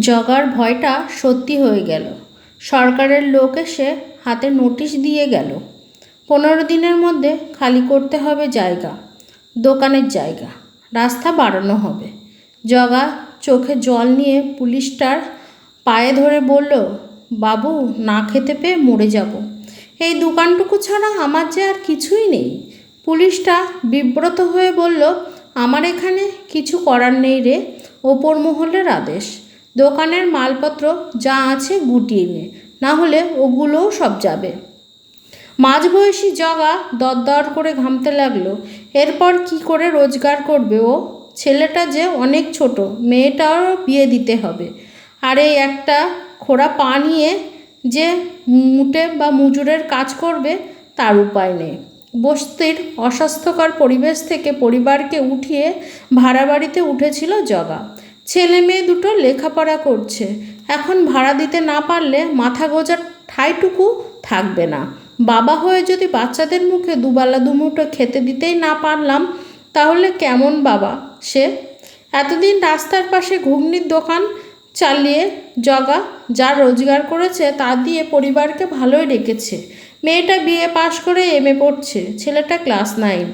Jogger ভয়টা সত্যি হয়ে গেল। সরকারের লোক এসে হাতে নোটিশ দিয়ে গেল। পনেরো দিনের মধ্যে খালি করতে হবে জায়গা, দোকানের জায়গা, রাস্তা বাড়ানো হবে। জগা চোখে জল নিয়ে পুলিশটার পায়ে ধরে বলল, বাবু, না খেতে পেয়ে মরে যাব। এই দোকানটুকু ছাড়া আমার যে আর কিছুই নেই। পুলিশটা বিব্রত হয়ে বলল, আমার এখানে কিছু করার নেই রে, ওপর মহলের আদেশ। দোকানের মালপত্র যা আছে গুটিয়ে নে না হলে ওগুলোও সব যাবে। মাঝবয়সী জগা দরদর করে ঘামতে লাগল। এরপর কি করে রোজগার করবে ও? ছেলেটা যে অনেক ছোট মেয়েটারও বিয়ে দিতে হবে। আর এই একটা খোড়া পা নিয়ে যে মুটে বা মুজুরের কাজ করবে, তার উপায় নেই। বস্তির অস্বাস্থ্যকর পরিবেশ থেকে পরিবারকে উঠিয়ে ভাড়া বাড়িতে উঠেছিল জগা ছেলে মেয়ে দুটো লেখাপড়া করছে। এখন ভাড়া দিতে না পারলে মাথা গোজার ঠাইটুকু থাকবে না। বাবা হয়ে যদি বাচ্চাদের মুখে দুবেলা দুমুঠো খেতে দিতেই না পারলাম, তাহলে কেমন বাবা সে? এতদিন রাস্তার পাশে ঘুগনির দোকান চালিয়ে জগা যা রোজগার করেছে তা দিয়ে পরিবারকে ভালোই রেখেছে মেয়েটা বিএ পাশ করে এমএ পড়ছে, ছেলেটা ক্লাস নাইন।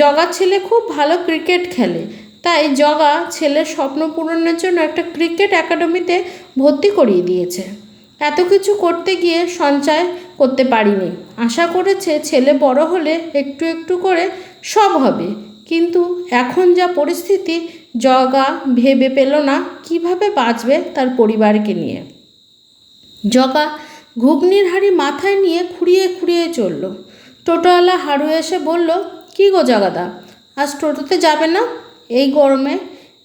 জগা ছেলে খুব ভালো ক্রিকেট খেলে। তাই জগা ছেলের স্বপ্ন পূরণের জন্য একটা ক্রিকেট একাডেমিতে ভর্তি করিয়ে দিয়েছে। এত কিছু করতে গিয়ে সঞ্চয় করতে পারিনি। আশা করেছে ছেলে বড় হলে একটু একটু করে সব হবে। কিন্তু এখন যা পরিস্থিতি, জগা ভেবে পেল না কীভাবে বাঁচবে তার পরিবারকে নিয়ে। জগা ঘুগনির হাড়ি মাথায় নিয়ে খুঁড়িয়ে খুঁড়িয়ে চলল। টোটোওয়ালা হাড়ু এসে বলল, কি গো জগাদা, আজ টোটোতে যাবে না? এই গরমে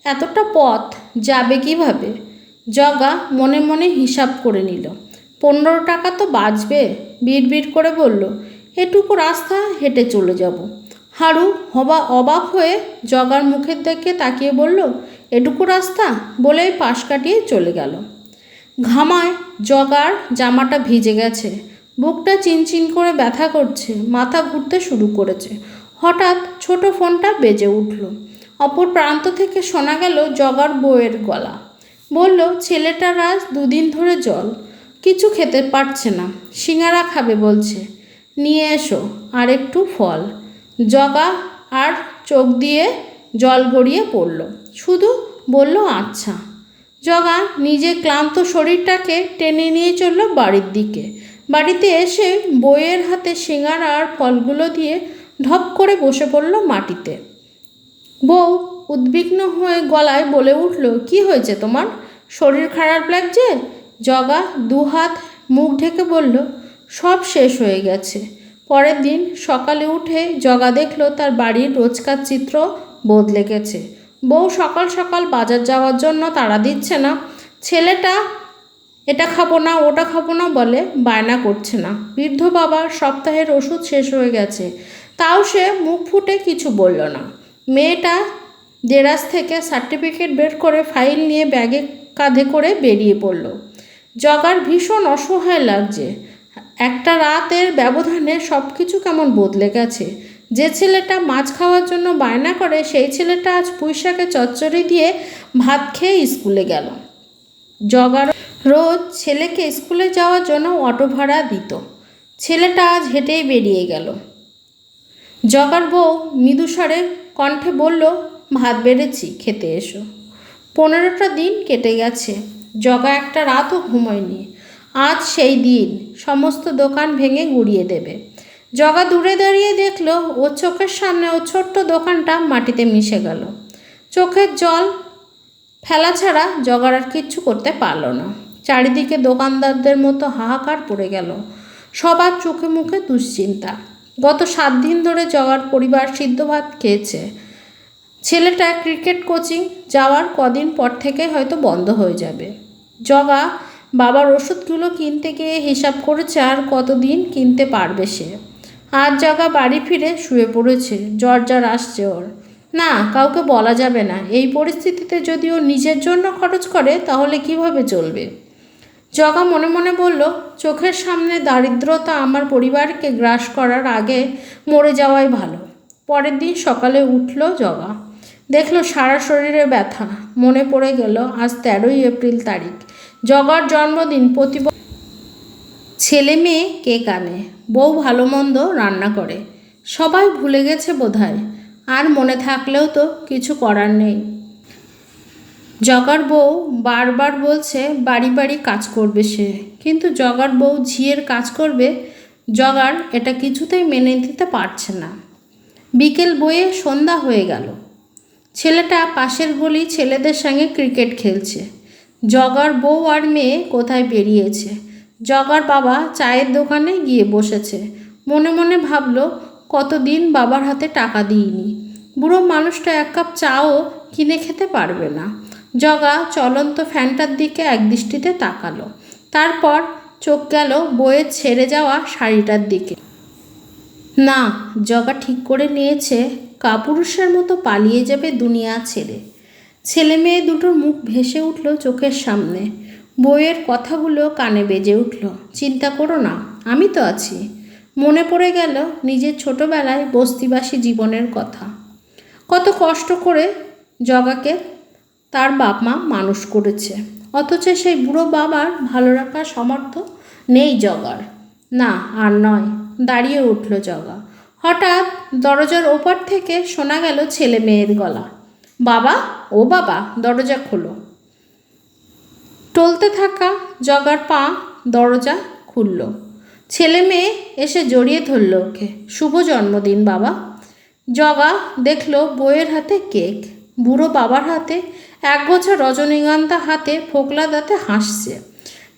এতটা পথ যাবে কীভাবে? জগা মনে মনে হিসাব করে নিল। পনেরো টাকা তো বাঁচবে বিড় করে বলল, এটুকু রাস্তা হেঁটে চলে যাব। হাড়ু হবা অবাক হয়ে জগার মুখের দিকে তাকিয়ে বলল, এটুকু রাস্তা? বলেই পাশ কাটিয়ে চলে গেল। ঘামায় জগার জামাটা ভিজে গেছে। বুকটা চিনচিন করে ব্যথা করছে, মাথা ঘুরতে শুরু করেছে। হঠাৎ ছোট ফোনটা বেজে উঠল। অপর প্রান্ত থেকে শোনা গেল জগার বউয়ের গলা। বলল ছেলেটার আজ দুদিন ধরে জল। কিছু খেতে পারছে না। সিঙ্গারা খাবে, বলছে। নিয়ে এসো, আর একটু ফল। জগা আর চোখ দিয়ে জল গড়িয়ে পড়ল। শুধু? বলল আচ্ছা। জগা নিজে ক্লান্ত শরীরটাকে টেনে নিয়ে চলল বাড়ির দিকে। বাড়িতে এসে বইয়ের হাতে সিঙ্গারা আর ফলগুলো দিয়ে ঢপ করে বসে পড়ল মাটিতে। বউ উদ্বিগ্ন হয়ে গলায় বলে উঠল, কি হয়েছে তোমার? শরীর খারাপ লাগছে? জগা দুহাত মুখ ঢেকে বলল, সব শেষ হয়ে গেছে। পরের দিন সকালে উঠে জগা দেখল তার বাড়ির রোজকার চিত্র বদলে গেছে। বউ সকাল সকাল বাজার যাওয়ার জন্য তাড়া দিচ্ছে না। ছেলেটা এটা খাব না, ওটা খাব না বলে বায়না করছে না। বৃদ্ধ বাবার সপ্তাহের ওষুধ শেষ হয়ে গেছে। তাও সে মুখ ফুটে কিছু বলল না। মেয়েটা দেরাজ থেকে সার্টিফিকেট বের করে ফাইল নিয়ে ব্যাগে কাঁধে করে বেরিয়ে পড়ল। জগার ভীষণ অসহায় লাগছে। একটা রাতের ব্যবধানে সব কিছু কেমন বদলে গেছে। যে ছেলেটা মাছ খাওয়ার জন্য বায়না করে, সেই ছেলেটা আজ পুঁইশাকে চচ্চড়ি দিয়ে ভাত খেয়ে স্কুলে গেল। জগার রোজ ছেলেকে স্কুলে যাওয়ার জন্য অটো ভাড়া দিত। ছেলেটা আজ হেঁটেই বেরিয়ে গেল। জগার বউ মৃদুস্বরে কণ্ঠে বলল, ভাত বেড়েছি, খেতে এসো। পনেরোটা দিন কেটে গেছে, জগা একটা রাতও ঘুমোয়নি। আজ সেই দিন, সমস্ত দোকান ভেঙে গুড়িয়ে দেবে। জগা দূরে দাঁড়িয়ে দেখল ওর চোখের সামনে ও ছোট্ট দোকানটা মাটিতে মিশে গেল। চোখের জল ফেলা ছাড়া জগার আর কিচ্ছু করতে পারল না। চারিদিকে দোকানদারদের মতো হাহাকার পড়ে গেল। সবার চোখে মুখে দুশ্চিন্তা। গত সাত দিন ধরে জগার পরিবার সিদ্ধ ভাত খেয়েছে। ছেলেটা ক্রিকেট কোচিং যাওয়ার কদিন পর থেকে হয়তো বন্ধ হয়ে যাবে। জগা বাবার ওষুধগুলো কিনতে গিয়ে হিসাব করেছে আর কতদিন কিনতে পারবে সে। আজ জগা বাড়ি ফিরে শুয়ে পড়েছে জ্বর জ্বর আসছে ওর। না, কাউকে বলা যাবে না। এই পরিস্থিতিতে যদি ও নিজের জন্য খরচ করে, তাহলে কীভাবে চলবে? জগা মনে মনে বলল, চোখের সামনে দারিদ্রতা আমার পরিবারকে গ্রাস করার আগে মরে যাওয়াই ভালো। পরের দিন সকালে উঠল জগা। দেখল সারা শরীরে ব্যথা। মনে পড়ে গেল, আজ তেরোই এপ্রিল তারিখ। জগার জন্মদিন প্রতি ছেলে মেয়ে কে কানে? বউ ভালো মন্দ রান্না করে। সবাই ভুলে গেছে বোধহয়। আর মনে থাকলেও তো কিছু করার নেই। জগার বউ বারবার বলছে, বাড়ি বাড়ি কাজ করবে সে। কিন্তু জগার বউ ঝিয়ের কাজ করবে, জগার এটা কিছুতেই মেনে নিতে পারছে না। বিকেল বইয়ে সন্ধ্যা হয়ে গেল। ছেলেটা পাশের গলি ছেলেদের সঙ্গে ক্রিকেট খেলছে। জগার বউ আর মেয়ে কোথায় বেরিয়েছে? জগার বাবা চায়ের দোকানে গিয়ে বসেছে। মনে মনে ভাবলো, কতদিন বাবার হাতে টাকা দিইনি। বুড়ো মানুষটা এক কাপ চাও কিনে খেতে পারবে না। জগা চলন্ত ফ্যানটার দিকে একদৃষ্টিতে তাকালো। তারপর চোখ গেল বইয়ের ছেড়ে যাওয়া শাড়িটার দিকে। না, জগা ঠিক করে নিয়েছে, কাপুরুষের মতো পালিয়ে যাবে দুনিয়া ছেড়ে। ছেলে মেয়ে দুটোর মুখ ভেসে উঠল চোখের সামনে। বইয়ের কথাগুলো কানে বেজে উঠল। চিন্তা করো না, আমি তো আছি। মনে পড়ে গেল নিজের ছোটবেলায় বস্তিবাসী জীবনের কথা। কত কষ্ট করে জগাকে তার বাপ মা মানুষ করেছে। অথচ সেই বুড়ো বাবার ভালো রাখার সমর্থ নেই জগার। না, আর নয়, দাঁড়িয়ে উঠল জগা। হঠাৎ দরজার ওপার থেকে শোনা গেল ছেলে মেয়ের গলা। বাবা, ও বাবা, দরজা খোলো। টলতে থাকা জগার পা দরজা খুলল। ছেলে মেয়ে এসে জড়িয়ে ধরল ওকে। শুভ জন্মদিন বাবা। জগা দেখল বইয়ের হাতে কেক। বুড়ো বাবার হাতে, এক বছর রজনীগন্ধা হাতে ফোকলা দাঁতে হাসছে।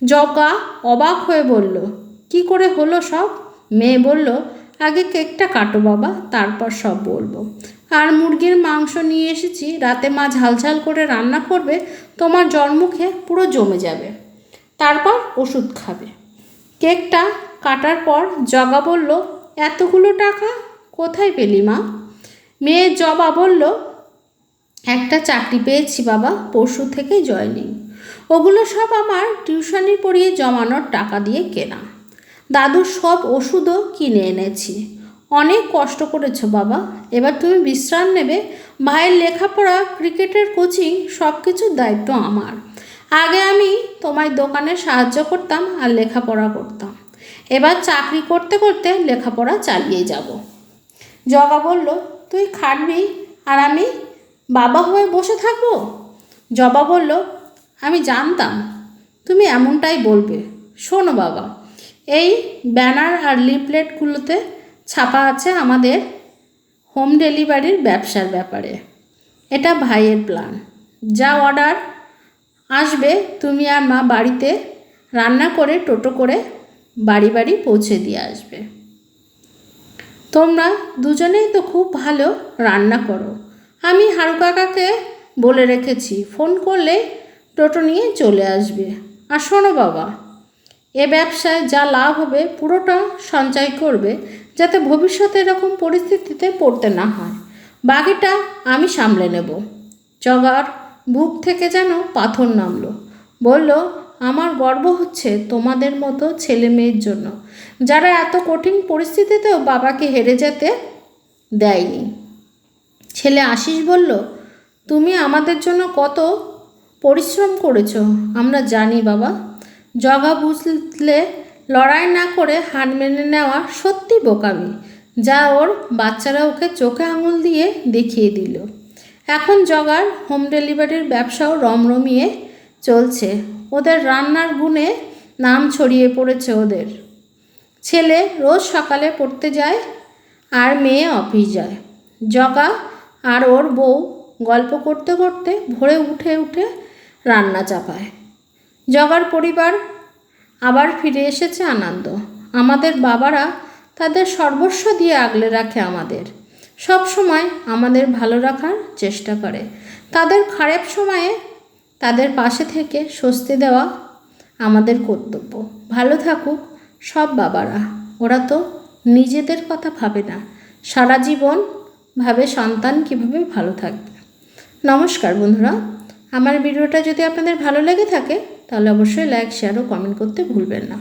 জগা অবাক হয়ে বলল, কি করে হলো সব? মেয়ে বলল, আগে কেকটা কাটো বাবা, তারপর সব বলব। আর মুরগির মাংস নিয়ে এসেছি, রাতে মা ঝালঝাল করে রান্না করবে, তোমার জন্মুখে পুরো জমে যাবে। তারপর ওষুধ খাবে। কেকটা কাটার পর জগা বলল, এতগুলো টাকা কোথায় পেলি মা? মেয়ের জবা বলল একটা চাকরি পেয়েছি বাবা, পরশু থেকে জয়নিং ওগুলো সব আমার টিউশনি পড়িয়ে জমানোর টাকা দিয়ে কেনা। দাদুর সব ওষুধও কিনে এনেছি। অনেক কষ্ট করেছ বাবা। এবার তুমি বিশ্রাম নেবে। ভাইয়ের লেখাপড়া, ক্রিকেটের কোচিং সব কিছুর দায়িত্ব আমার। আগে আমি তোমায় দোকানে সাহায্য করতাম আর লেখাপড়া করতাম। এবার চাকরি করতে করতে লেখাপড়া চালিয়ে যাব। জগা বলল, তুই খাটবি? আর আমি বাবা হয়ে বসে থাকব? জবা বলল, আমি জানতাম, তুমি এমনটাই বলবে। শোনো বাবা, এই ব্যানার আর লিফলেটগুলোতে ছাপা আছে আমাদের হোম ডেলিভারির ব্যবসার ব্যাপারে। এটা ভাইয়ের প্ল্যান। যা অর্ডার আসবে, তুমি আর মা বাড়িতে রান্না করে, টোটো করে বাড়ি বাড়ি পৌঁছে দিয়ে আসবে। তোমরা দুজনেই তো খুব ভালো রান্না করো। আমি হারু কাকাকে বলে রেখেছি, ফোন করলে টোটো নিয়ে চলে আসবে। আর শোনো বাবা, এ ব্যবসায় যা লাভ হবে পুরোটা সঞ্চয় করবে, যাতে ভবিষ্যতে এরকম পরিস্থিতিতে পড়তে না হয়। বাকিটা আমি সামলে নেব। জগার বুক থেকে যেন পাথর নামলো। বলল, আমার গর্ব হচ্ছে তোমাদের মতো ছেলে মেয়ের জন্য। যারা এত কঠিন পরিস্থিতিতেও বাবাকে হেরে যেতে দেয়নি। ছেলে আশিস বলল, তুমি আমাদের জন্য কত পরিশ্রম করেছ, আমরা জানি বাবা। জগা বুঝলে লড়াই না করে হার মেনে নেওয়া সত্যি বোকামি, যা ওর বাচ্চারা ওকে চোখে আঙুল দিয়ে দেখিয়ে দিল। এখন জগার হোম ডেলিভারির ব্যবসাও রমরমিয়ে চলছে। ওদের রান্নার গুণে নাম ছড়িয়ে পড়েছে ওদের। ছেলে রোজ সকালে পড়তে যায় আর মেয়ে অফিস যায়। জগা আর ওর বউ গল্প করতে করতে ভোরে উঠে উঠে রান্না চাপায়। জগার পরিবার আবার ফিরে এসেছে আনন্দ। আমাদের বাবারা তাদের সর্বস্ব দিয়ে আগলে রাখে আমাদের। সব সময় আমাদের ভালো রাখার চেষ্টা করে। তাদের খারাপ সময়ে তাদের পাশে থেকে স্বস্তি দেওয়া আমাদের কর্তব্য। ভালো থাকুক সব বাবারা। ওরা তো নিজেদের কথা ভাবে না। সারা জীবন ভাবে সন্তান কীভাবে ভালো থাকবে। নমস্কার বন্ধুরা, আমার ভিডিওটা যদি আপনাদের ভালো লেগে থাকে, তাহলে অবশ্যই লাইক শেয়ার ও কমেন্ট করতে ভুলবেন না।